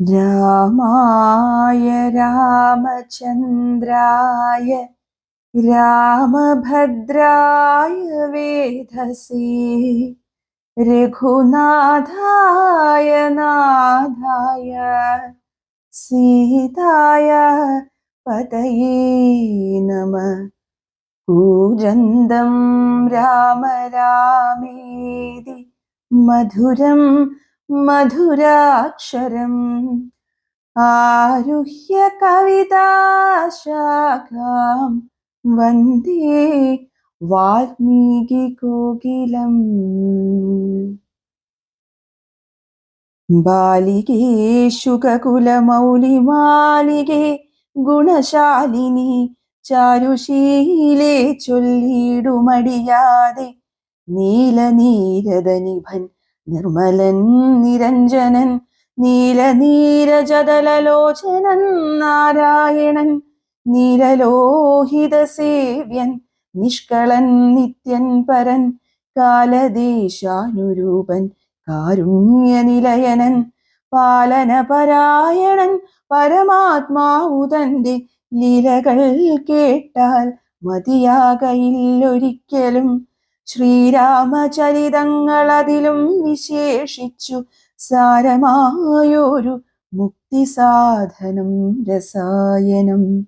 രാമായ രാമചന്ദ്രായ രാമഭദ്രായ വേധസി രഘുനാഥായ നാഥായ സീതായ പതയേ നമ കൂജന്തം രാമ രാമേതി മധുരം മധുരാക്ഷരം. ആരുഹ്യ കവിതാശാഖാം. വന്ദേ വാൽമീകി കോകിലം. ബാലികേശുകുലമൗലിമാലികെ ഗുണശാലിനി ചാരുശീലേ ചൊല്ലിടുമടിയാതെ. നീലനീരദനിഭൻ നിർമ്മലൻ നിരഞ്ജനൻ നീലനീരജതലോചനൻ നാരായണൻ നീലലോഹിത സേവ്യൻ നിഷ്കളൻ നിത്യൻ പരൻ കാലദേശാനുരൂപൻ കാരുണ്യനിലയനൻ പാലനപരായണൻ പരമാത്മാവുതന്റെ ലീലകൾ കേട്ടാൽ മതിയാകയില്ലൊരിക്കലും. ശ്രീരാമചരിതങ്ങൾ അതിലും വിശേഷിച്ചു സാരമായൊരു മുക്തി സാധനം രസായനം.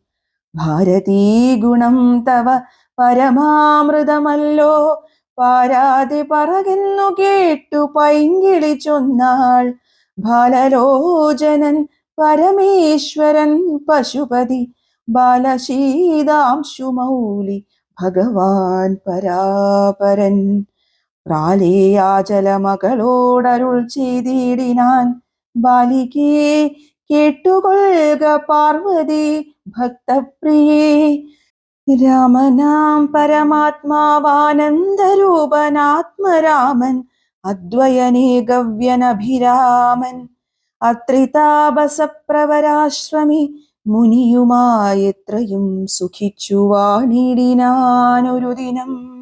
ഭാരതീ ഗുണം തവ പരമാമൃതമല്ലോ. പാരാതി പറകുന്നു കേട്ടു പൈങ്കിളി ചൊന്നാൾ. ബാലലോചനൻ പരമേശ്വരൻ പശുപതി. ബാലശീതാംശുമൗലി ഭഗവാൻ പരാപരൻ. പ്രാലേയാചലമകളോടരുൾ ചെയ്തിടിനാൻ ബാലികേ കേട്ടുകൊള്ളുക പാർവതി ഭക്തപ്രിയേ. രാമനാം പരമാത്മാവാനന്ദരൂപനാത്മരാമൻ അദ്വയനേകവ്യനഭിരാമൻ അത്രിതാപസപ്രവരാശ്രമി മുനിയുമായെത്രയും സുഖിച്ചു വാണിടിനാനൊരു ദിനം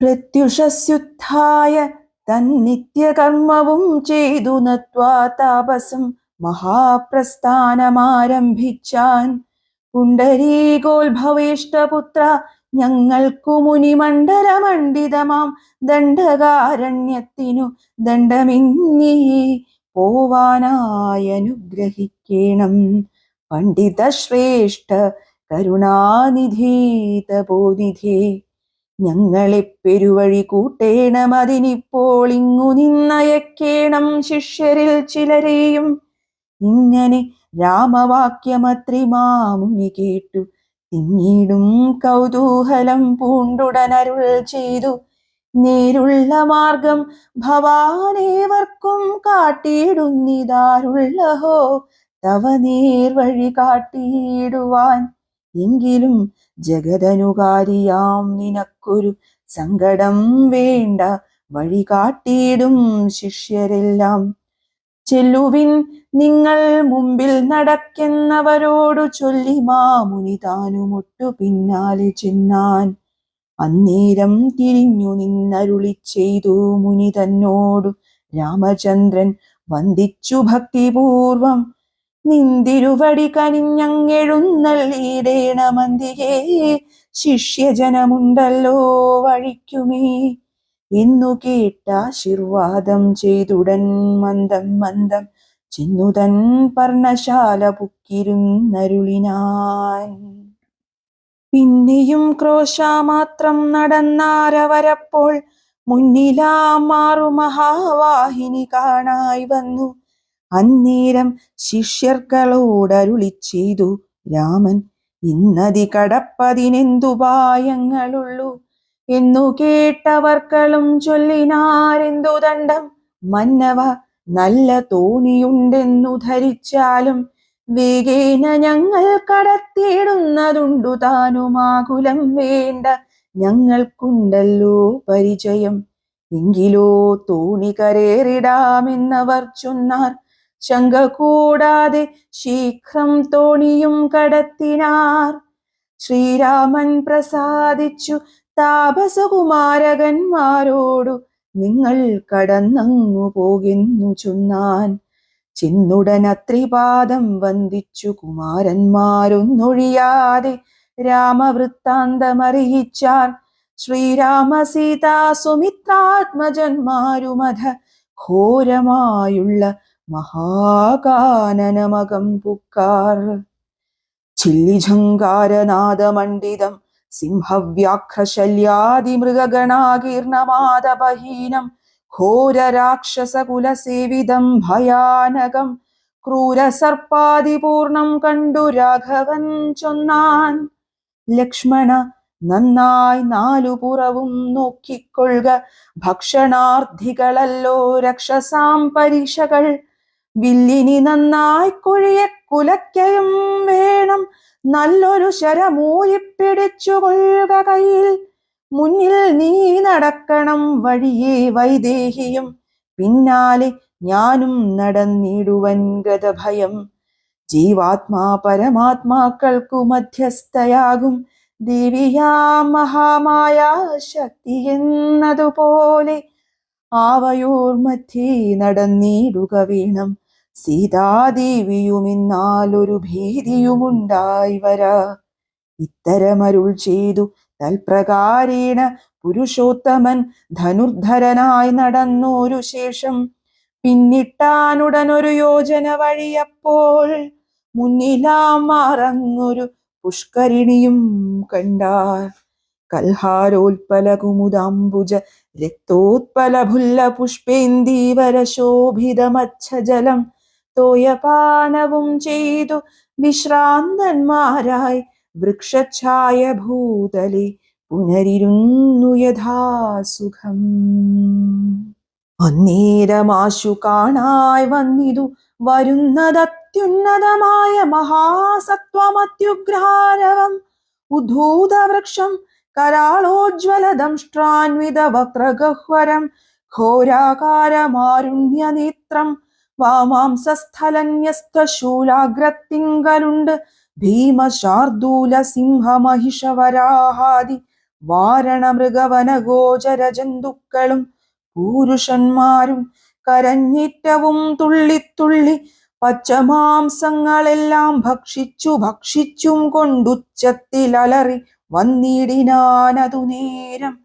തൻ തന്നിത്യകർമ്മവും ചെയ്തു നത്വാ താപസം മഹാപ്രസ്ഥാനമാരംഭിച്ചാൻ. പുണ്ടരീകോത്ഭവേഷ്ടപുത്ര ഞങ്ങൾക്കു മുനിമണ്ഡലമണ്ഡിതമാം. ദണ്ഡകാരണ്യത്തിനു ദണ്ഡമിന്നീ പോവാനായി അനുഗ്രഹിക്കണം. പണ്ഡിത ശ്രേഷ്ഠ കരുണാനിധി തപോനിധി ഞങ്ങളെ പെരുവഴി കൂട്ടേണം. അതിനിപ്പോൾ ഇങ്ങു നിന്നയക്കേണം. ശിഷ്യരിൽ ചിലരെയും ഇങ്ങനെ രാമവാക്യമത്രി മാമുനി കേട്ടു. പിന്നീടും കൗതൂഹലം പൂണ്ടുടനരുൾ ചെയ്തു. നേരുള്ള മാർഗം ഭവാനേവർക്കും കാട്ടിയിടുന്നിതാരുള്ളഹോ? തവ നേർവഴി കാട്ടിയിടുവാൻ എങ്കിലും ജഗതനുകാരിയാം നിനക്കൊരു സങ്കടം വേണ്ട. വഴി കാട്ടിയിടും ശിഷ്യരെല്ലാം. ചെല്ലുവിൻ നിങ്ങൾ മുമ്പിൽ നടക്കുന്നവരോടു ചൊല്ലി മാമുനി താനുമൊട്ടു പിന്നാലെ ചെന്നാൻ. അന്നേരം തിരിഞ്ഞു നിന്നരുളി ചെയ്തു മുനി തന്നോടു. രാമചന്ദ്രൻ വന്ദിച്ചു ഭക്തിപൂർവം നിന്തിരുവടി കനിഞ്ഞങ്ങെഴുന്നള്ളിയിടേണമന്തികേ ശിഷ്യജനമുണ്ടല്ലോ വഴിക്കുമേ എന്നു കേട്ടാശീർവാദം ചെയ്തുടൻ മന്ദം മന്ദം ചെന്നുതൻ പർണശാല പുക്കിരുന്നരുളിനാൻ. പിന്നെയും ക്രോശാമാത്രം നടന്നാരവരപ്പോൾ മുന്നിലാ മാറു മഹാവാഹിനി കാണായി വന്നു. അന്നേരം ശിഷ്യർക്കളോടരുളി ചെയ്തു രാമൻ ഇന്നതി കടപ്പതിനെന്തുപായങ്ങളുള്ളൂ എന്നു കേട്ടവർക്കളും ചൊല്ലിനാരെന്തു ദണ്ഡം? മന്നവ നല്ല തോണിയുണ്ടെന്നു ധരിച്ചാലും വേഗേന ഞങ്ങൾ കടത്തിയിടുന്നതുണ്ടു താനുമാകുലം വേണ്ട. ഞങ്ങൾക്കുണ്ടല്ലോ പരിചയം. എങ്കിലോ തോണി കരേറിടാമെന്നവർ ചൊന്നാർ. ശങ്ക കൂടാതെ ശീഘ്രം തോണിയും കടത്തിനാർ. ശ്രീരാമൻ പ്രസാദിച്ചു താപസകുമാരകന്മാരോടു നിങ്ങൾ കടന്നങ്ങു പോകുന്നു ചൊന്നാൻ. ചെന്നുടനത്രിപാദം വന്ദിച്ചു കുമാരന്മാരൊന്നൊഴിയാതെ രാമവൃത്താന്തമറിയിച്ചാൽ ശ്രീരാമ സീതാ സുമിത്രാത്മജന്മാരുമധ ഘോരമായുള്ള മഹാകാനനമകം പുക്കാർ. ചില്ലിఝങ്കാരനാദമണ്ഡിതം സിംഹവ്യാഘ്രശല്യാദിമൃഗഗണാകീർണമാദപഹീനം ഘോരരാക്ഷസകുലസേവിതം ഭയാനകം. ക്രൂരസർപ്പാതിപൂർണം കണ്ടു രാഘവൻ ചൊന്നാൻ. ലക്ഷ്മണ നന്നായി നാലു പുറവും നോക്കിക്കൊള്ളുക. ഭക്ഷണാർത്ഥികളല്ലോ രക്ഷസാം പരീക്ഷകൾ. വില്ലിനി നന്നായി കുഴിയെ കുലയ്ക്കയും വേണം. നല്ലൊരു ശരമൂരിപ്പിടിച്ചു കൊള്ളുക കയ്യിൽ. മുന്നിൽ നീ നടക്കണം വഴിയെ വൈദേഹിയും. പിന്നാലെ ഞാനും നടന്നിടുവൻ ഗതഭയം. ജീവാത്മാ പരമാത്മാക്കൾക്കു മധ്യസ്ഥയാകും. ദേവിയാ മഹാമായ ശക്തി എന്നതുപോലെ ആവയോർ മധ്യേ നടന്നിടുക വീണം. സീതാദേവിയുമിന്നാലൊരു ഭീതിയുമുണ്ടായി വരാ. ഇത്തരമരുൾ ചെയ്തു. തൽപ്രകാരേണ പുരുഷോത്തമൻ ധനുർധരനായി നടന്നൊരു ശേഷം. പിന്നിട്ടാനുടനൊരു യോജന വഴിയപ്പോൾ മുന്നിലാം മറങ്ങൊരു പുഷ്കരിണിയും കണ്ടാർ. കൽഹാരോൽപല കുമുദാംബുജ രക്തോത്പലഭുല്ല പുഷ്പേന്ദീവര ശോഭിതമച്ഛജലം തോയപാനവും ചെയ്തു. വിശ്രാന്തന്മാരായി വൃക്ഷഛായ ഭൂതലെ പുനരിരുന്നു യഥാസുഖം അന്നേരമാശു കാണായി വന്നിതു വരുന്നതത്യുന്നതമായ മഹാസത്വമത്യുഗ്രാരവം. ഉദ്ധൂതവൃക്ഷം കരാളോജ്വലദംഷ്ട്രാൻവിത വക്രഗഹ്വരം ഘോരാകാരമാരുണ്യനേത്രം വാമാംസസ്ഥലന്യസ്തശൂലാഗ്രത്തിങ്കലുണ്ട് ഭീമശാർദൂല സിംഹമഹിഷവരാഹാദി വാരണമൃഗവനഗോചര ജന്തുക്കളും പുരുഷന്മാരും കരഞ്ഞിറ്റവും തുള്ളിത്തുള്ളി പച്ചമാംസങ്ങളെല്ലാം ഭക്ഷിച്ചു ഭക്ഷിച്ചും കൊണ്ടുച്ചത്തിലലറി വന്നിടിനാനതു നേരം.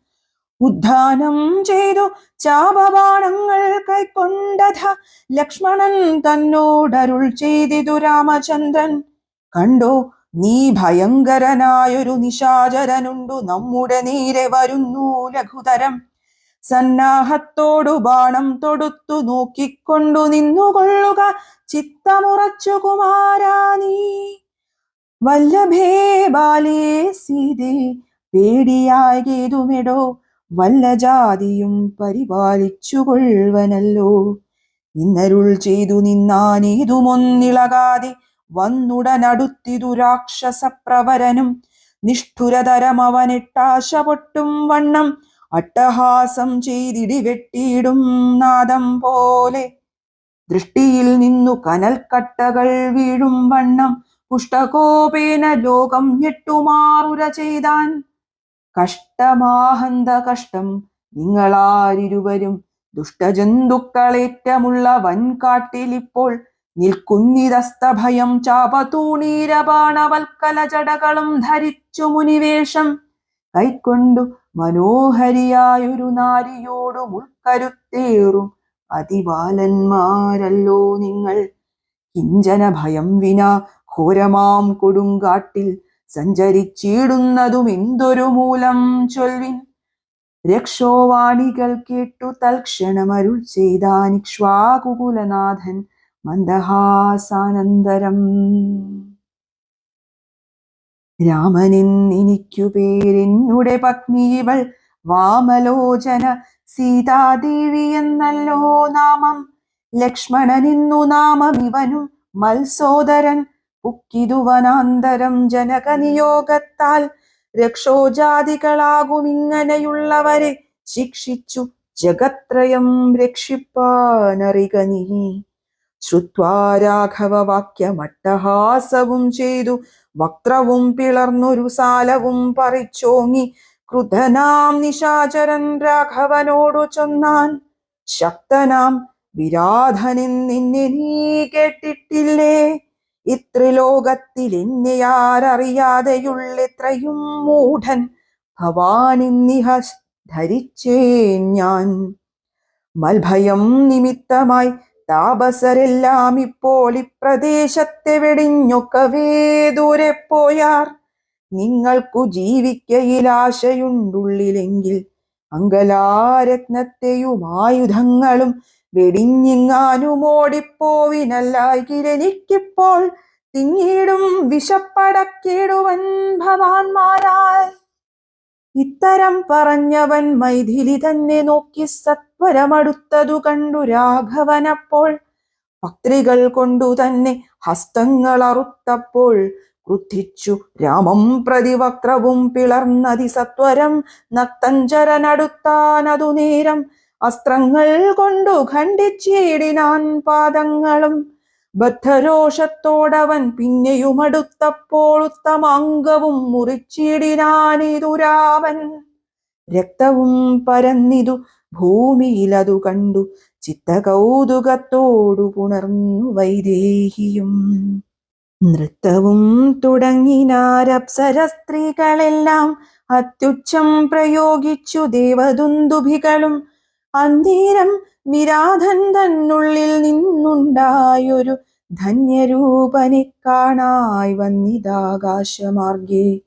ഉദ്ധാനം ചെയ്തു ചാപബാണങ്ങൾ കൈക്കൊണ്ടഥ ലക്ഷ്മണൻ തന്നോടരുൾ ചെയ്തിതു രാമചന്ദ്രൻ. കണ്ടോ? നീ ഭയങ്കരനായൊരു നിശാചരനുണ്ടു. നമ്മുടെ നേരെ വരുന്നു ലഘുതരം. സന്നാഹത്തോടു ബാണം തൊടുത്തു നോക്കിക്കൊണ്ടു നിന്നുകൊള്ളുക. ചിത്തമുറച്ചു കുമാരാ നീ. വല്ലഭേ ബാലേ സീതേ പേടിയായതുമെടോ വല്ല ജാതിയും പരിപാലിച്ചു കൊള്ളുവനല്ലോ ഇന്നരുൾ ചെയ്തു നിന്നാനേതുമൊന്നിളകാതെ വന്നുടനടുത്തിതു രാക്ഷസപ്രവരനും നിഷ്ഠുരതരം അവനിട്ടാശ പൊട്ടും വണ്ണം അട്ടഹാസം ചെയ്തിടി വെട്ടിയിടും നാദം പോലെ. ദൃഷ്ടിയിൽ നിന്നു കനൽക്കട്ടകൾ വീഴും വണ്ണം പുഷ്ടകോപേന ലോകം ഞെട്ടുമാറുര ചെയ്താൻ. കഷ്ടമാഹന്ത കഷ്ടം നിങ്ങളാരിരുവരും. ദുഷ്ടജന്തുക്കളേറ്റമുള്ള വൻകാട്ടിലിപ്പോൾ നിൽക്കുന്നിതസ്തഭയം ചാപതൂണീരപാണവൽക്കല ജടകളും ധരിച്ചു മുനിവേഷം. കൈക്കൊണ്ടു മനോഹരിയായൊരു നാരിയോടു മുൾക്കരുത്തേറും. അതിബാലന്മാരല്ലോ നിങ്ങൾ. കിഞ്ചന ഭയം വിന ഘോരമാം കൊടുങ്കാട്ടിൽ സഞ്ചരിച്ചിടുന്നതും എന്തൊരു മൂലം ചൊൽവിൻ. രക്ഷോവാണികൾ കേട്ടു തൽക്ഷണമരുൾ ചെയ്താനിക്ഷ്വാകുകുലനാഥൻ മന്ദഹാസാനന്തരം. രാമനെന്നിനിക്കു പേരെന്നുടെ പത്നി ഇവൾ വാമലോചന സീതാദേവി എന്നല്ലോ നാമം. ലക്ഷ്മണനെന്നു നാമം ഇവനും മത്സോദരൻ പുക്കിതുവനാന്തരം ജനകനിയോഗത്താൽ രക്ഷോജാതികളാകും ഇങ്ങനെയുള്ളവരെ ശിക്ഷിച്ചു ജഗത്രയം രക്ഷിപ്പാനറിക നീ. ശ്രുത്വാ രാഘവ വാക്യമട്ടഹാസവും ചെയ്തു. വക്രവും പിളർന്നൊരു സാലവും പറിച്ചോങ്ങി. ക്രുധനാം നിശാചരൻ രാഘവനോടു ചൊന്നാൻ. ശക്തനാം വിരാധനിൻ നിന്നെ നീ കേട്ടിട്ടില്ലേ? ഇത്രിലോകത്തിൽ എന്നെ ആരറിയാതെയുള്ളെത്രയും മൂഢൻ ഭവാനിന്നിഹ ധരിച്ചേ ഞാൻ. മൽഭയം നിമിത്തമായി താപസരെല്ലാം ഇപ്പോൾ ഇപ്രദേശത്തെ വെടിഞ്ഞൊക്കവേ ദൂരെ പോയാർ. നിങ്ങൾക്കു ജീവിക്കയിലാശയുണ്ടുള്ളിലെങ്കിൽ അങ്കലാരത്നത്തെയും ആയുധങ്ങളും വെടിഞ്ഞിങ്ങാനും ഓടിപ്പോവിനല്ലായിരനിക്കിപ്പോൾ തിങ്ങിടും വിശപ്പടക്കിടുവൻ ഭവാൻമാരാൽ ഇത്തരം പറഞ്ഞവൻ മൈഥിലി തന്നെ നോക്കി സത്വരമടുത്തതു കണ്ടു രാഘവനപ്പോൾ. പത്രികൾ കൊണ്ടു തന്നെ ഹസ്തങ്ങൾ അറുത്തപ്പോൾ. ക്രുദ്ധിച്ചു രാമം പ്രതിവക്രവും പിളർന്നതി സത്വരം. നക്തഞ്ചരനടുത്താനതു നേരം. അസ്ത്രങ്ങൾ കൊണ്ടു ഖണ്ഡിച്ചിടിനാൻ പാദങ്ങളും. ബദ്ധരോഷത്തോടവൻ പിന്നെയും അടുത്തപ്പോൾ ഉത്തമാംഗവും മുറിച്ചിടിനാനിതുരാവൻ രക്തവും പരന്നിതു ഭൂമിയിലതു കണ്ടു. ചിത്തകൗതുകത്തോടു പുണർന്നു വൈദേഹിയും. നൃത്തവും തുടങ്ങിനാരപ്സര സ്ത്രീകളെല്ലാം അത്യുച്ഛം പ്രയോഗിച്ചു ദേവദുന്ദുഭികളും. അന്തീരം വിരാധൻ തന്നുള്ളിൽ നിന്നുണ്ടായൊരു ധന്യരൂപനെ കാണായി വന്നിതാകാശമാർഗേ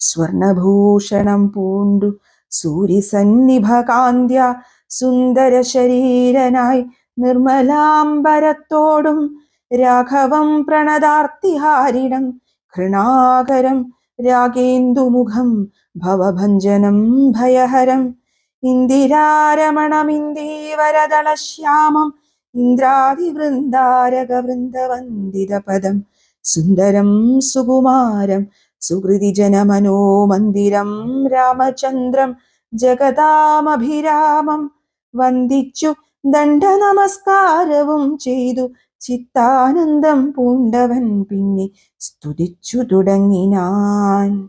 സ്വർണഭൂഷണം പൂണ്ടു സൂര്യസന്നിഭകാന്ത്യ സുന്ദര ശരീരനായി നിർമ്മലാംബരത്തോടും രാഘവം പ്രണതാർത്തിഹാരിണം ഘൃണാകരം രാഗേന്ദുമുഖം ഭവഭഞ്ജനം ഭയഹരം ഇന്ദിരാരമണമിന്ദീവരദളശ്യാമം ഇന്ദ്രാദിവൃന്ദാരക വൃന്ദവന്ദിതപദം സുന്ദരം സുകുമാരം സുഹൃതി ജനമനോമന്ദിരം രാമചന്ദ്രം ജഗതാമഭിരാമം വന്ദിച്ചു ദണ്ഡനമസ്കാരവും ചെയ്തു ചിത്താനന്ദം പൂണ്ടവൻ പിന്നെ സ്തുതിച്ചു തുടങ്ങിനാൻ.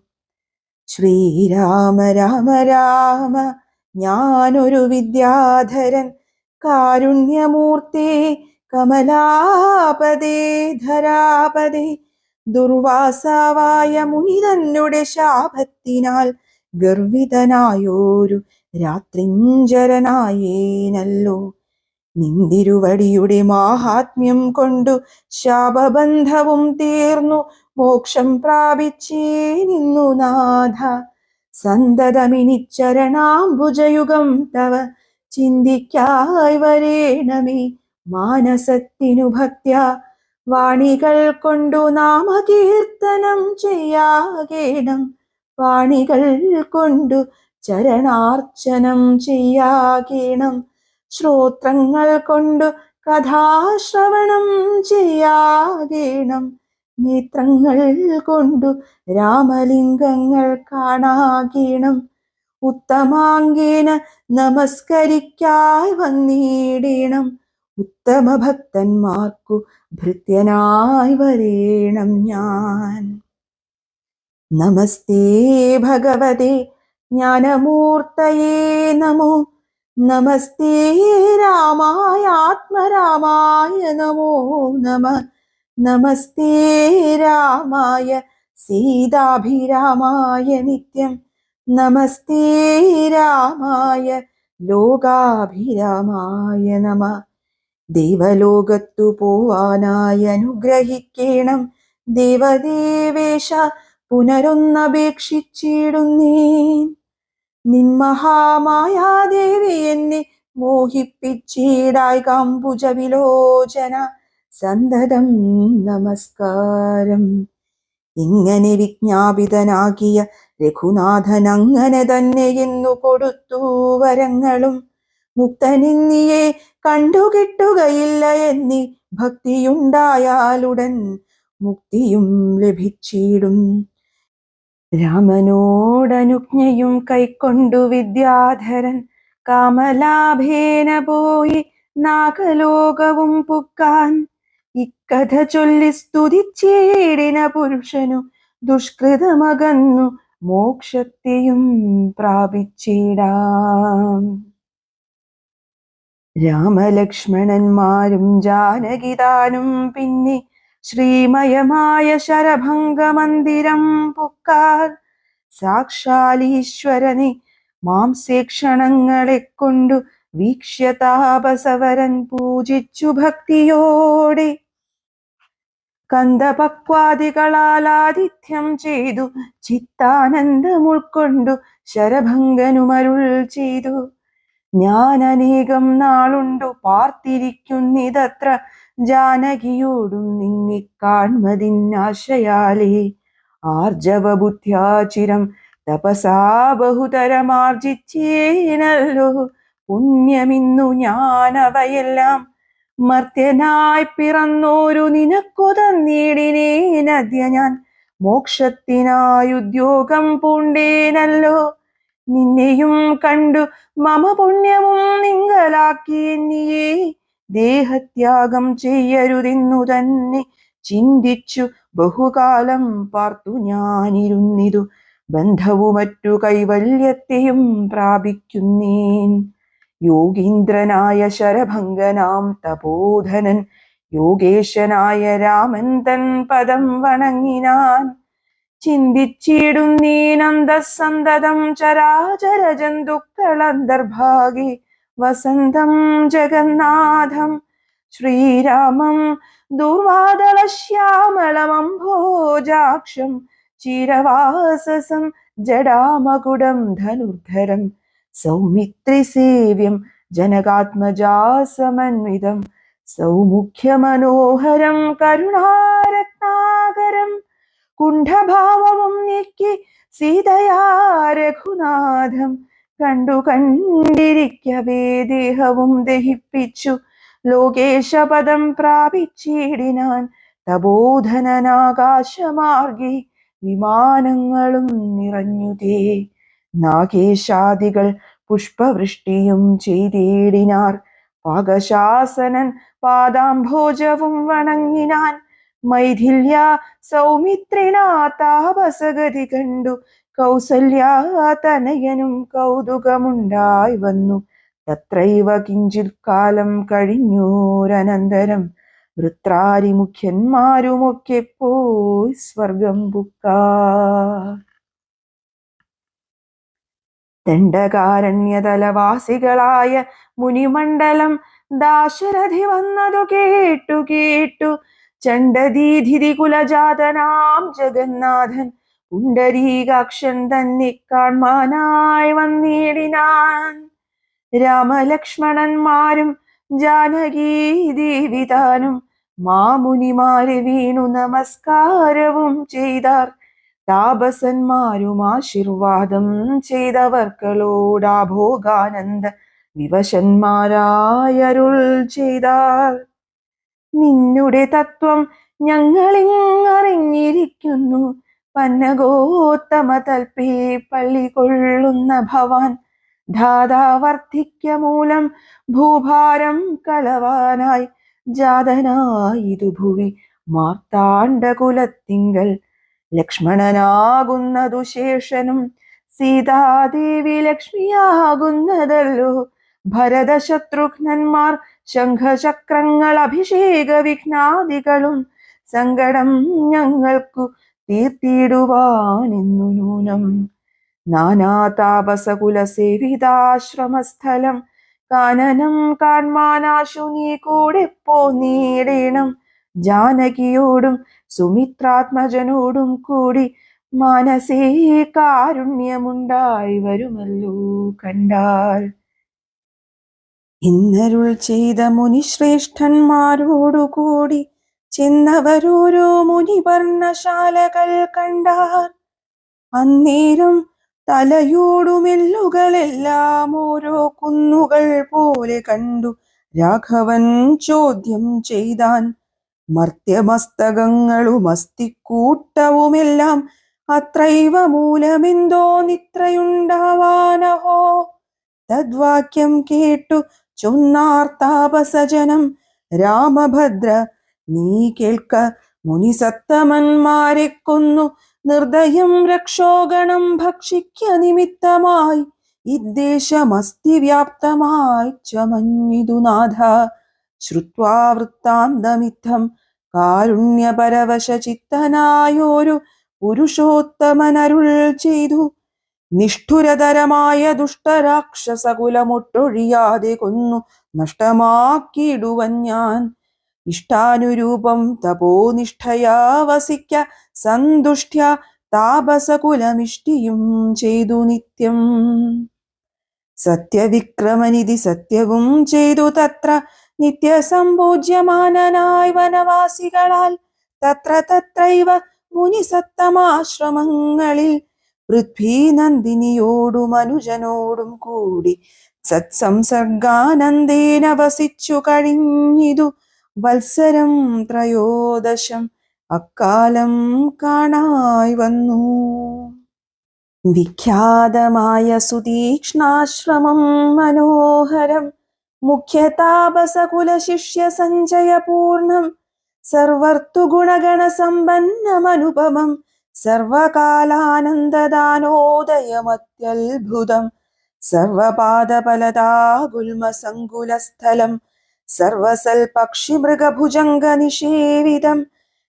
ശ്രീരാമ രാമ രാമ ഞാനൊരു വിദ്യാധരൻ കാരുണ്യമൂർത്തേ കമലാപദേ ധരാപദേ ദുർവാസാവായ മുനിതന്നുടെ തന്നെ ശാപത്തിനാൽ ഗർവിതനായോരു രാത്രിഞ്ചരനായേനല്ലോ. നിന്തിരുവടിയുടെ മാഹാത്മ്യം കൊണ്ടു ശാപബന്ധവും തീർന്നു. മോക്ഷം പ്രാപിച്ചേ നിന്നു നാഥ. സന്തതമിനി ചരണാംബുജയുഗം തവ ചിന്തിക്കായി വരേണമേ മാനസത്തിനു ഭക്യ വാണികൾ കൊണ്ടു നാമകീർത്തനം ചെയ്യാകേണം. വാണികൾ കൊണ്ടു ചരണാർച്ചനം ചെയ്യാകേണം. ശ്രോത്രങ്ങൾ കൊണ്ടു കഥാശ്രവണം ചെയ്യാകേണം. നേത്രങ്ങൾ കൊണ്ടു രാമലിംഗങ്ങൾ കാണാകീണം. ഉത്തമാങ്കേന നമസ്കരിക്കായി വന്നിടേണം. ഉത്തമ ഭക്തന്മാർക്കു ഭൃത്യനായി വരേണം ഞാൻ. നമസ്തേ ഭഗവതേ ജ്ഞാനമൂർത്തയേ നമോ. നമസ്തേ രാമായ ആത്മരാമായ നമോ നമ. നമസ്തേ രാമായ സീതാഭിരാമായ നിത്യം. നമസ്തേ രാമായ ലോകാഭിരാമായ നമ. ദേവലോകത്തു പോവാനായി അനുഗ്രഹിക്കണം. ദേവദേവേശ പുനരൊന്നപേക്ഷിച്ചിടുന്നേൻ. നിന്മഹാമായാദേവി എന്നെ മോഹിപ്പിച്ചീടായി കാമ്പുജ വിലോചന സന്തതം നമസ്കാരം. ഇങ്ങനെ വിജ്ഞാപിതനാകിയ രഘുനാഥൻ അങ്ങനെ തന്നെ ഇന്നു കൊടുത്തു വരങ്ങളും. മുക്തനിന്നിയെ കണ്ടുകിട്ടുകയില്ല എന്നി ഭക്തിയുണ്ടായാലുടൻ മുക്തിയും ലഭിച്ചിടും. രാമനോടനുജ്ഞയും കൈക്കൊണ്ടു വിദ്യാധരൻ കാമലാഭേന പോയി നാഗലോകവും പുക്കാൻ ഇക്കഥ ചൊല്ലി സ്തുതിച്ചേടിന പുരുഷനു. ദുഷ്കൃതമകന്നു. മോക്ഷത്തെയും പ്രാപിച്ചിടാം. രാമലക്ഷ്മണന്മാരും ജാനകിതാനും പിന്നെ ശ്രീമയമായ ശരഭംഗമന്ദിരം പൊക്കാർ. സാക്ഷാലീശ്വരനെ മാംസേക്ഷണങ്ങളെ കൊണ്ടു വീക്ഷ്യ താപസവരൻ പൂജിച്ചു ഭക്തിയോടെ കന്ദപക്വാദികളാൽ ആതിഥ്യം ചെയ്തു ചിത്താനന്ദം ഉൾക്കൊണ്ടു ശരഭംഗനുമരുൾ ചെയ്തു. ഞാൻ അനേകം നാളുണ്ടു പാർത്തിരിക്കുന്നിതത്ര ജാനകിയോടും നിങ്ങിക്കാൺമതിന്നാശയാലേ ആർജവബുദ്ധ്യാചിരം തപസാ ബഹുതരമാർജിച്ചേനല്ലോ. പുണ്യമിന്നു ഞാനവയെല്ലാം. മർത്യനായി പിറന്നോരു നിനക്കു തന്നീടിനേനദ്യ ഞാൻ. മോക്ഷത്തിനായി ഉദ്യോഗം പൂണ്ടേനല്ലോ. നിന്നെയും കണ്ടു മമ പുണ്യവും നിങ്ങളാക്കി എന്നിയേ. ദേഹത്യാഗം ചെയ്യരുതെന്നു തന്നെ ചിന്തിച്ചു ബഹുകാലം പാർത്തു ഞാനിരുന്നിതു. ബന്ധവുമറ്റു കൈവല്യത്തെയും പ്രാപിക്കുന്നേൻ. യോഗീന്ദ്രനായ ശരഭംഗനാം തപോധനൻ യോഗേശനായ രാമൻ തൻ പദം വണങ്ങിനാൻ. ചിന്തിച്ചിടുന്നീനന്ദസന്തതം ചരാചര ജന്തുക്കളന്തർഭാഗി വസന്തം ജഗന്നാഥം ശ്രീരാമം ദുർവാദളശ്യാമളമംഭോജാക്ഷം ചിരവാസസം ജടാമകുടം ധനുർധരം സൗമിത്രിസേവ്യം ജനകാത്മജാസമന്വിതം സൗമുഖ്യമനോഹരം കരുണാരത്നാകരം കുണ്ഠഭാവവും നീക്കി സീതയാ രഘുനാഥം കണ്ടു കണ്ടിരിക്കവേ ദേഹവും ദഹിപ്പിച്ചു. ലോകേശപദം പ്രാപിച്ചിടിനാൻ തബോധനനാകാശമാർഗി വിമാനങ്ങളും നിറഞ്ഞുതേ. നാഗേശാദികൾ പുഷ്പവൃഷ്ടിയും ചെയ്തേടിനാർ. പാകശാസനൻ പാദാംഭോജവും വണങ്ങിനാൻ. മൈഥില്യ സൗമിത്രിണാ താപസഗതി കണ്ടു കൗസല്യാതനയനും കൗതുകമുണ്ടായി വന്നു. തത്രൈവ കിഞ്ചിത് കാലം കഴിഞ്ഞൂരനന്തരം. വൃത്രാരി മുഖ്യന്മാരുമൊക്കെ പോയി സ്വർഗം പുക്കാ. ദണ്ഡകാരണ്യതലവാസികളായ മുനിമണ്ഡലം ദാശരഥി വന്നതു കേട്ടു കേട്ടു. ചണ്ഡദീധിതി കുലജാതനാം ജഗന്നാഥൻ പുണ്ടരീകാക്ഷൻ തന്നെ കാൺമാനായി വന്നിടിനാൻ. രാമലക്ഷ്മണന്മാരും ജാനകീ മാമുനിമാര് താനും മാമുനിമാരെ വീണു നമസ്കാരവും ചെയ്താർ. താപസന്മാരും ആശീർവാദം ചെയ്തവർക്കളോടാഭോഗാനന്ദ വിവശന്മാരായരുൾ ചെയ്താൽ. നിന്നുടെ തത്വം ഞങ്ങളിങ്ങറിഞ്ഞിരിക്കുന്നു. പന്നഗോത്തമ തൽപ്പേ പള്ളി കൊള്ളുന്ന ഭവാൻ ധാതാവർദ്ധിക്ക മൂലം ഭൂഭാരം കളവാനായി ജാതനായിതു ഭുവി മാർത്താണ്ഡകുലത്തിങ്കൽ ലക്ഷ്മണനാകുന്നതു ശേഷനും സീതാദേവി ലക്ഷ്മിയാകുന്നതല്ലോ. ഭരതശത്രുഘ്നന്മാർ ശംഖചക്രങ്ങൾ അഭിഷേക വിഘ്നാദികളും സങ്കടം ഞങ്ങൾക്കു തീർത്തിടുവാനെന്നു നൂനം. നാനാതാപസകുലസേവിതാശ്രമസ്ഥലം കാനനം കാൺമാനാശു നീ കൂടെ പോ പോന്നീടേണം ജാനകിയോടും സുമിത്രാത്മജനോടും കൂടി മനസേ കാരുണ്യമുണ്ടായി വരുമല്ലോ കണ്ടാൽ. ഇന്നരുൾ ചെയ്ത മുനിശ്രേഷ്ഠന്മാരോടുകൂടി ചെന്നവരോരോ മുനിവർണശാലകൾ കണ്ടാൽ. അന്നേരം തലയോടുമെല്ലുകളെല്ലാം ഓരോ കുന്നുകൾ പോലെ കണ്ടു രാഘവൻ ചോദ്യം ചെയ്താൻ മർത്യമസ്തകങ്ങളും അസ്ഥിക്കൂട്ടവുമെല്ലാം അത്രൈവ മൂലമെന്തോ നിത്രയുണ്ടാവാനഹോ? തദ്വാക്യം കേട്ടു ചൊന്നാർ രാമഭദ്ര നീ കേൾക്ക മുനിസത്തമന്മാരെ കൊന്നു. നിർദ്ദയം രക്ഷോഗണം ഭക്ഷിക്ക നിമിത്തമായി. ഇദ്ദേശമസ്തി വ്യാപ്തമായി ചമഞ്ഞിതു നാഥ. ശ്രുത്വാ വൃത്താന്തമിത്തം കാരുണ്യപരവശചിത്തനായോരു പുരുഷോത്തമനരുൾ ചെയ്തു. നിഷ്ഠുരതരമായ ദുഷ്ടരാക്ഷസകുലമൊട്ടൊഴിയാതെ കൊന്നു. നഷ്ടമാക്കിയിടുവൻ ഞാൻ. ഇഷ്ടാനുരൂപം തപോനിഷ്ഠയാ വസിക്ക. സന്തുഷ്ട്യ താപസകുലമിഷ്ടിയും ചെയ്തു നിത്യം. സത്യവിക്രമനിധി സത്യവും ചെയ്തു തത്ര. നിത്യസമ്പൂജ്യമാനനായി വനവാസികളാൽ തത്ര തത്രൈവ മുനിസത്തമാശ്രമങ്ങളിൽ പൃഥ്വി നന്ദിനിയോടും അനുജനോടും കൂടി സത്സംസർഗാനന്ദേനവസിച്ചു കഴിഞ്ഞിതു വത്സരം ത്രയോദശം അക്കാലം കാണായി വന്നു. വിഖ്യാതമായ സുതീക്ഷ്ണാശ്രമം മനോഹരം മുഖ്യതാപസകുലശിഷ്യ സഞ്ചയപൂർണം സർവർത്തുഗുണഗണസമ്പന്നമനുപമം സർവകാലാനന്ദദാനോദയമത്യത്ഭുതം സർവപാദപലതാഗുൽമസങ്കുലസ്ഥലം സർവസൽപക്ഷിമൃഗഭുജംഗനിഷേവിതം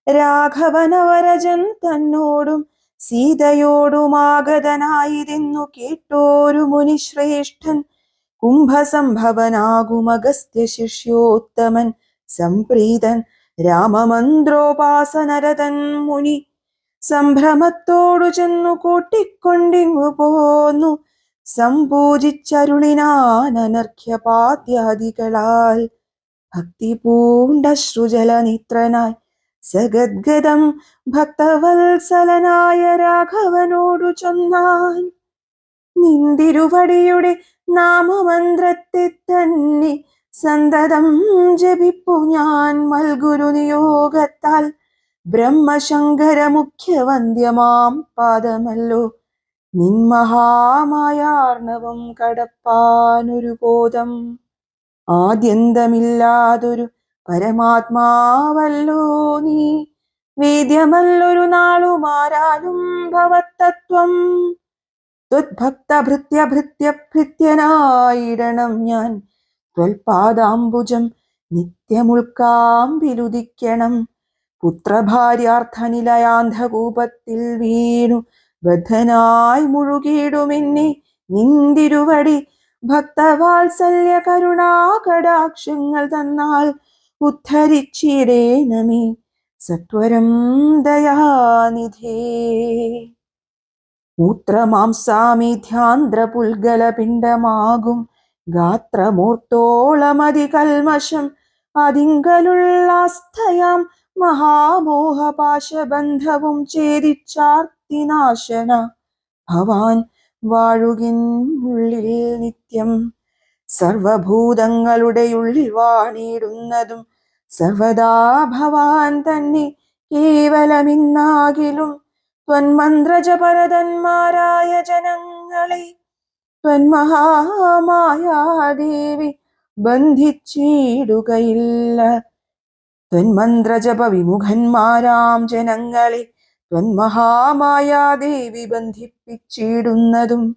രാഘവനവരജൻ തന്നോടും സീതയോടുമാഗതനായിരുന്നു കേട്ടോരു മുനിശ്രേഷ്ഠൻ. കുംഭസംഭവനാകുമഗസ്ത്യ ശിഷ്യോത്തമൻ സംപ്രീതൻ രാമമന്ത്രോപാസനരതൻ മുനി സംഭ്രമത്തോടു ചെന്നു കൂട്ടിക്കൊണ്ടിങ്ങു പോന്നു. സംപൂജിച്ചരുളിനാനർഘ്യപാദ്യാദികളാൽ ഭക്തി പൂണ്ടശ്രുജലനിത്രനായി സഗദ്ഗതം ഭക്തവത്സലനായ രാഘവനോടു ചൊന്നാൻ നിന്തിരുവടിയുടെ നാമമന്ത്രത്തെ തന്നെ സന്തതം ജപിപ്പു ഞാൻ മൽഗുരു നിയോഗത്താൽ. ബ്രഹ്മശങ്കര മുഖ്യവന്ദ്യമാം പാദമല്ലോ. നിന്മഹാമായാർണവം കടപ്പാനൊരു ബോധം. ആദ്യന്തമില്ലാതൊരു പരമാത്മാവല്ലോ നീ. വേദ്യമല്ലൊരു നാളുമാരാലും ഭവത്തത്വം. ത്വത്ഭക്തഭൃത്യഭൃത്യഭൃത്യനായിടണം ഞാൻ. ത്വൽപാദാംബുജം നിത്യമുൾക്കാമ്പിലുദിക്കണം പുത്രഭാര്യാർത്ഥനിലയാന്ധകൂപത്തിൽ വീണു. ബദ്ധനായി മുഴുകിയിടുമിന്നി നിന്തിരുവടി. ഭക്തവാത്സല്യ കരുണാകടാക്ഷങ്ങൾ തന്നാൽ ഉദ്ധരിച്ചിടേണമേ. സത്വരം ദയാനിധേ. മൂത്രമാംസാമിധ്യാന്ത്രപുൽഗലപിണ്ഡമാകും ഗാത്രമൂർത്തോളമതികൽമഷം അതിങ്കലുള്ളാസ്ഥയാം മഹാമോഹപാശബന്ധവും ഛേദിച്ചാർത്തിനാശന ഭവാൻ വാഴുകിനുള്ളിൽ നിത്യം സർവഭൂതങ്ങളുടെ ഉള്ളിൽ വാണിടുന്നതും സർവദാ ഭവാൻ തന്നെ കേവലമിന്നാകിലും ത്വന്മന്ത്രജപരതന്മാരായ ജനങ്ങളെ ത്വന്മഹാമായാദേവി ബന്ധിച്ചിടുകയില്ല. ത്വന്മന്ത്രജപ വിമുഖന്മാരാം ജനങ്ങളെ ത്വന്മഹാമായാദേവി ബന്ധിപ്പിച്ചിടുന്നതും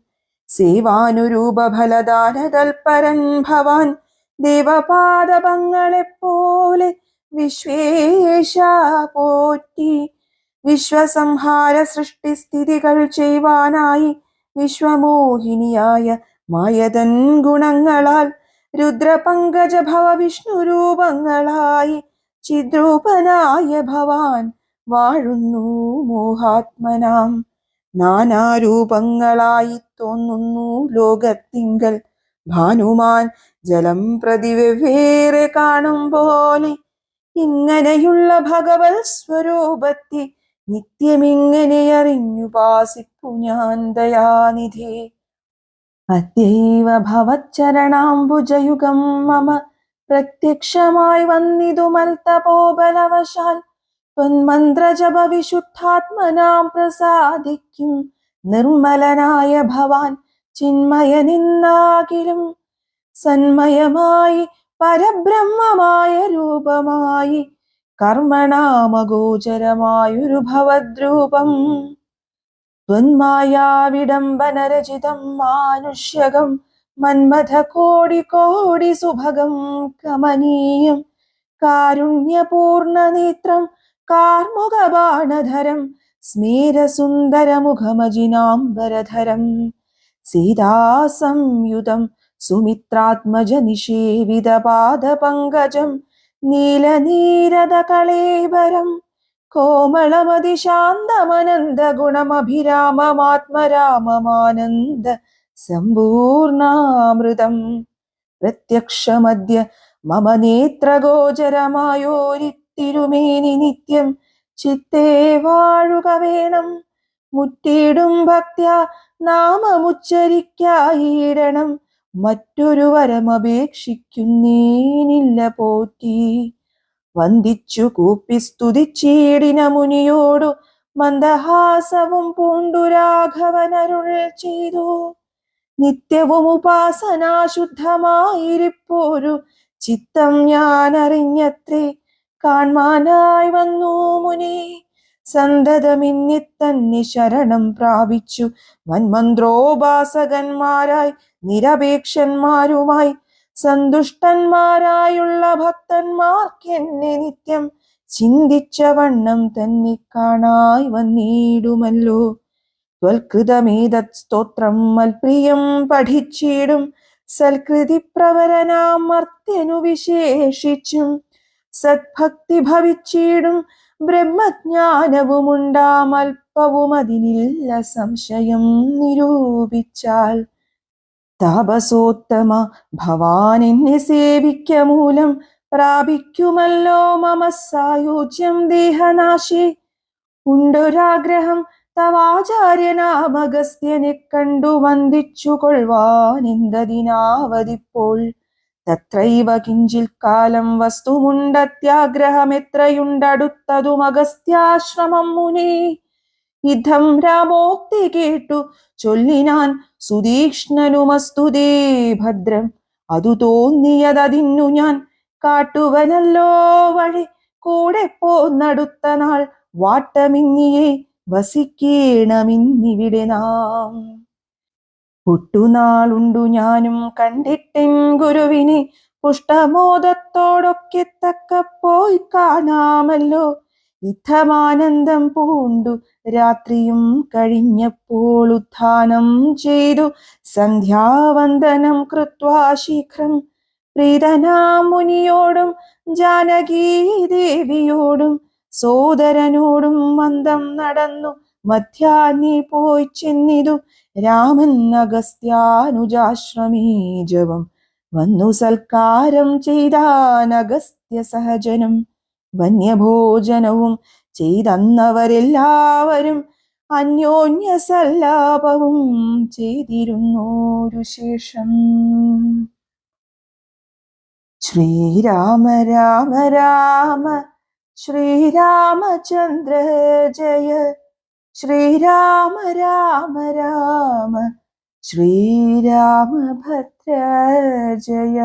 സേവാനുരൂപ ഫലദാന തൽപരൻ ഭവാൻ ദേവപാദപങ്ങളെപ്പോലെ വിശ്വേശ പോറ്റി വിശ്വസംഹാര സൃഷ്ടി സ്ഥിതികൾ ചെയ്യുവാനായി വിശ്വമോഹിനിയായ മായതൻ ഗുണങ്ങളാൽ രുദ്രപങ്കജ ഭവ വിഷ്ണു രൂപങ്ങളായി ചിദ്രൂപനായ ഭവാൻ വാഴുന്നു മോഹാത്മനാം. നാനാരൂപങ്ങളായി തോന്നുന്നു ലോകത്തിങ്കൽ. ഭാനുമാൻ ജലം പ്രതി വെവ്വേറെ കാണും പോലെ ഇങ്ങനെയുള്ള ഭഗവത് സ്വരൂപത്തെ നിത്യമിങ്ങനെ അറിഞ്ഞുപാസിപ്പു ഞാൻ ദയാനിധി. അദ്യൈവ ഭവച്ചരണാംബുജയുഗം മമ പ്രത്യക്ഷമായി വന്നിതു മൽത്തപോബലവശാൽ ത്വന്മന്ത്രജപ വിശുദ്ധാത്മനാം പ്രസാദിക്കും നിർമ്മലനായ ഭവാൻ ചിന്മയനിന്നാകിലും. സന്മയമായി പരബ്രഹ്മമായ രൂപമായി കർമ്മണാമഗോചരമായൊരു ഭവദ്രൂപം ത്വന്മായാവിഡംബനരചിതം മാനുഷ്യകം മന്മഥ കോടി കോടി സുഭഗം കമനീയം. കാരുണ്യപൂർണനേത്രം കാർമുകബാണധരം സ്മേരസുന്ദരമുഖമജിനാംബരധരം. സീതാസംയുതം സുമിത്രാത്മജനിഷേവിതപാദപങ്കജം നീലനീരദകളേബരം കോമളമതിശാന്തമനന്ദ ഗുണമഭിരാമമാത്മരാമമാനന്ദ സമ്പൂർണാമൃതം. പ്രത്യക്ഷമദ്യ മമ നേത്രഗോചരമായോരിത്തിരുമേനി നിത്യം ചിത്തേ വാഴുക വേണം. മുറ്റിയിടും ഭക്ത്യ നാമമുച്ചരിക്കായിടണം മറ്റൊരു വരമപേക്ഷിക്കുന്നേനില്ല പോറ്റി. വന്ദിച്ചു കൂപ്പി സ്തുതിച്ചീടിന മുനിയോടു മന്ദഹാസവും പൂണ്ടു രാഘവനരുൾ ചെയ്തു. നിത്യവും ഉപാസനാശുദ്ധമായിരിപ്പോരു ചിത്തം ഞാൻ അറിഞ്ഞത്രേ കാൺമാനായി വന്നു മുനി. സന്തതമിന്നിത്തന്നെ ശരണം പ്രാപിച്ചു മന്മന്ത്രോപാസകന്മാരായി നിരപേക്ഷന്മാരുമായി സന്തുഷ്ടന്മാരായുള്ള ഭക്തന്മാർക്കെന്നെ നിത്യം ചിന്തിച്ച വണ്ണം തന്നെ കാണായി വന്നിടുമല്ലോ. ത്വൽകൃതമേതത് സ്തോത്രം മൽപ്രിയം പഠിച്ചിടും. സൽകൃതി പ്രവരനാം മർത്യനു വിശേഷിച്ചും. സത്ഭക്തി ഭവിച്ചിടും. ബ്രഹ്മജ്ഞാനവുമുണ്ടാമൽപ്പവും അതിനില്ല സംശയം നിരൂപിച്ചാൽ. താപസോത്തമ ഭവാൻ എന്നെ സേവിക്ക മൂലം പ്രാപിക്കുമല്ലോ മമ സായുജ്യം ദേഹനാശി. ഉണ്ടൊരാഗ്രഹം തവാചാര്യനാമഗസ്ത്യനെ കണ്ടു വന്ദിച്ചു കൊള്ളുവാനെന്തതിനാവതിപ്പോൾ തത്രൈവ കിഞ്ചിൽ കാലം വസ്തുമുണ്ടത്യാഗ്രഹമെത്രയുണ്ടടുത്തതും അഗസ്ത്യാശ്രമം മുനേ. യുദ്ധം രാമോക്തി കേട്ടു. ചൊല്ലിനാൻ സുതീക്ഷ്ണനുമസ്തുതേ ഭദ്രം. അതു തോന്നിയതതിന്നു ഞാൻ കാട്ടുവനല്ലോ വഴി. കൂടെ പോന്നടുത്ത നാൾ വാട്ടമിന്നിയെ വസിക്കേണമിന്നിവിടെ നാം. ഒട്ടുനാളുണ്ടു ഞാനും കണ്ടിട്ടിൻ ഗുരുവിനെ. പുഷ്ടമോദത്തോടൊക്കെ തക്ക പോയി കാണാമല്ലോ. യുദ്ധമാനന്ദം പൂണ്ടു. രാത്രിയും കഴിഞ്ഞപ്പോൾ ഉത്ഥാനം ചെയ്തു. സന്ധ്യാവന്ദനം കൃത്വാ ശീഘ്രം പ്രീതനാ മുനിയോടും ജാനകീ ദേവിയോടും സോദരനോടും മന്ദം നടന്നു. മധ്യാഹ്നെ പോയി ചെന്നിതു. രാമൻ അഗസ്ത്യാനുജാശ്രമീജവം വന്നു സൽക്കാരം ചെയ്താൻ അഗസ്ത്യ സഹജനം വന്യഭോജനവും ചെയ്തന്നവരെല്ലാവരും അന്യോന്യ സല്ലാപവും ചെയ്തിരുന്നോരു ശേഷം. ശ്രീരാമ രാമ രാമ ശ്രീരാമചന്ദ്ര ജയ. ശ്രീരാമ രാമ രാമ ശ്രീരാമഭദ്ര ജയ.